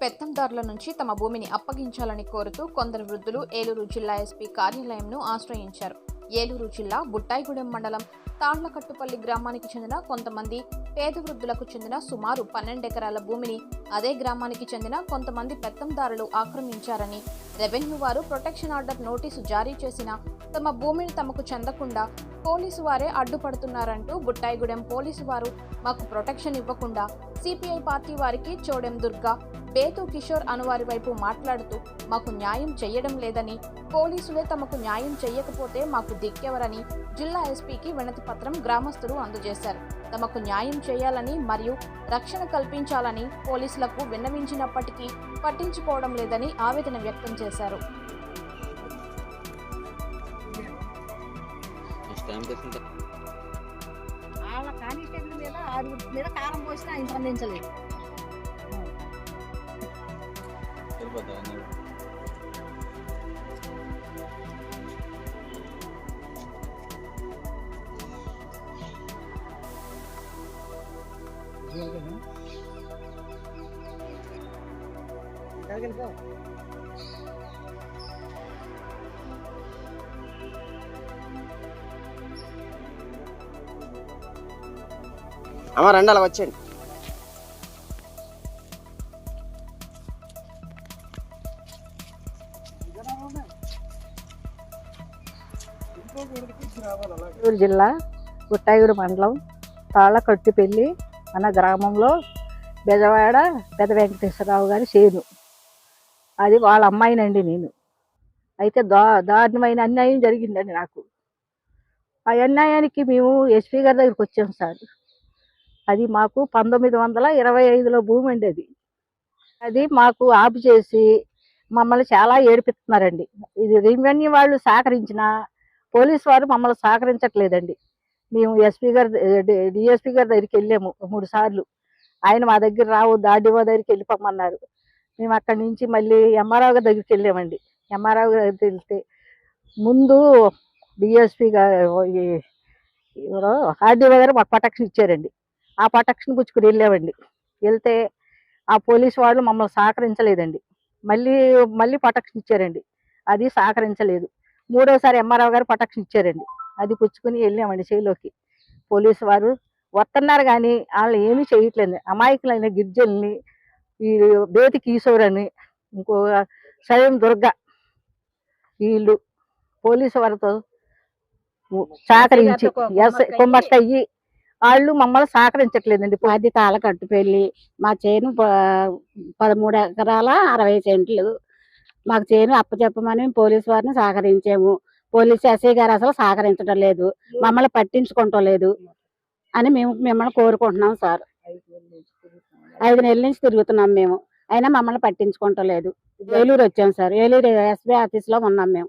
పెత్తందారుల నుంచి తమ భూమిని అప్పగించాలని కోరుతూ కొందరు వృద్ధులు ఏలూరు జిల్లా ఎస్పీ కార్యాలయంను ఆశ్రయించారు. ఏలూరు జిల్లా బుట్టాయిగూడెం మండలం తాళ్ళకట్టుపల్లి గ్రామానికి చెందిన కొంతమంది పేద వృద్ధులకు చెందిన సుమారు పన్నెండెకరాల భూమిని అదే గ్రామానికి చెందిన కొంతమంది పెత్తందారులు ఆక్రమించారని రెవెన్యూ వారు ప్రొటెక్షన్ ఆర్డర్ నోటీసు జారీ చేసినా తమ భూమిని తమకు చెందకుండా పోలీసు వారే అడ్డుపడుతున్నారంటూ బుట్టాయిగూడెం పోలీసు వారు మాకు ప్రొటెక్షన్ ఇవ్వకుండా సిపిఐ పార్టీ వారికి చోడెం దుర్గా బేతు కిషోర్ అనువారి వైపు మాట్లాడుతూ మాకు న్యాయం చెయ్యడం లేదని పోలీసులే తమకు న్యాయం చెయ్యకపోతే మాకు దిక్కెవరని జిల్లా ఎస్పీకి వినతి పత్రం గ్రామస్తులు అందజేశారు. తమకు న్యాయం చేయాలని మరియు రక్షణ కల్పించాలని పోలీసులకు విన్నవించినప్పటికీ పట్టించుకోవడం లేదని ఆవేదన వ్యక్తం చేశారు. స్టాంప్ వేసిన వాళ్ళ కానిస్టేబుల్ మీద ఆరుగురు మీద కారం పోసినా ఆయన స్పందించలేదు నువ్వు? వెళ్ళిపో అమ్మ రండి అలా వచ్చేయండి. చిత్తూరు జిల్లా గుట్టాయిగూడు మండలం తాళ్ళకట్టుపల్లి మన గ్రామంలో బెజవాడ పెద్ద వెంకటేశ్వరరావు గారి చేను. అది వాళ్ళ అమ్మాయినండి నేను. అయితే దా దారుణమైన అన్యాయం జరిగిందండి నాకు. ఆ అన్యాయానికి మేము ఎస్పీ గారి దగ్గరికి వచ్చాం సార్. అది మాకు పంతొమ్మిది వందల ఇరవై ఐదులో భూమి అండి అది అది మాకు ఆపు చేసి మమ్మల్ని చాలా ఏడిపిస్తున్నారండి. ఇది రెవెన్యూ వాళ్ళు సహకరించిన పోలీస్ వారు మమ్మల్ని సహకరించట్లేదండి. మేము ఎస్పీ గారు డిఎస్పీ గారి దగ్గరికి వెళ్ళాము మూడు సార్లు. ఆయన మా దగ్గర రావద్దు ఆర్డీఓ దగ్గరికి వెళ్ళిపోమన్నారు. మేము అక్కడి నుంచి మళ్ళీ ఎంఆర్ఓ గారి దగ్గరికి వెళ్ళామండి. ఎంఆర్ఓ గారి దగ్గరికి వెళ్తే ముందు డిఎస్పీ గారు ఎవరో ఆర్డీఓ గారు మాకు ప్రొటెక్షన్ ఇచ్చారండి. ఆ ప్రొటెక్షన్ పుచ్చుకుని వెళ్ళామండి. వెళ్తే ఆ పోలీస్ వాళ్ళు మమ్మల్ని సహకరించలేదండి. మళ్ళీ మళ్ళీ ప్రొటెక్షన్ ఇచ్చారండి. అది సహకరించలేదు. మూడోసారి ఎంఆర్ఓ గారు ప్రొటెక్షన్ ఇచ్చారండి. అది పుచ్చుకుని వెళ్ళామండి చేలోకి పోలీసు వారు వస్తున్నారు కానీ వాళ్ళు ఏమీ చేయట్లేదు. అమాయకులైన గిరిజనుల్ని ఈ బేతి కిషోర్ అని ఇంకో స్వయం దుర్గ వీళ్ళు పోలీసు వారితో సహకరించి ఎస్ కొమ్మక్కయ్యి వాళ్ళు మమ్మల్ని సహకరించట్లేదండి. అది తాళకట్టుపల్లి మా చేను ప- పదమూడు ఎకరాల అరవై సెంట్లు. మాకు చేను అప్పచెప్పమని పోలీసు వారిని సహకరించాము. పోలీస్ ఎస్ఐ గారు అసలు సహకరించడం లేదు. మమ్మల్ని పట్టించుకోవటం లేదు అని మేము మిమ్మల్ని కోరుకుంటున్నాం సార్. ఐదు నెలల నుంచి తిరుగుతున్నాం మేము. అయినా మమ్మల్ని పట్టించుకోవటం లేదు. ఏలూరు వచ్చాం సార్. ఏలూరు ఎస్బీఐ ఆఫీస్లో ఉన్నాం మేము.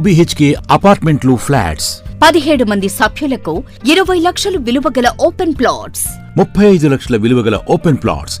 బిహెచ్కే అపార్ట్మెంట్లు ఫ్లాట్స్. పదిహేడు మంది సభ్యులకు ఇరవై లక్షలు విలువ గల ఓపెన్ ప్లాట్స్. ముప్పై ఐదు లక్షల విలువగల ఓపెన్ ప్లాట్స్.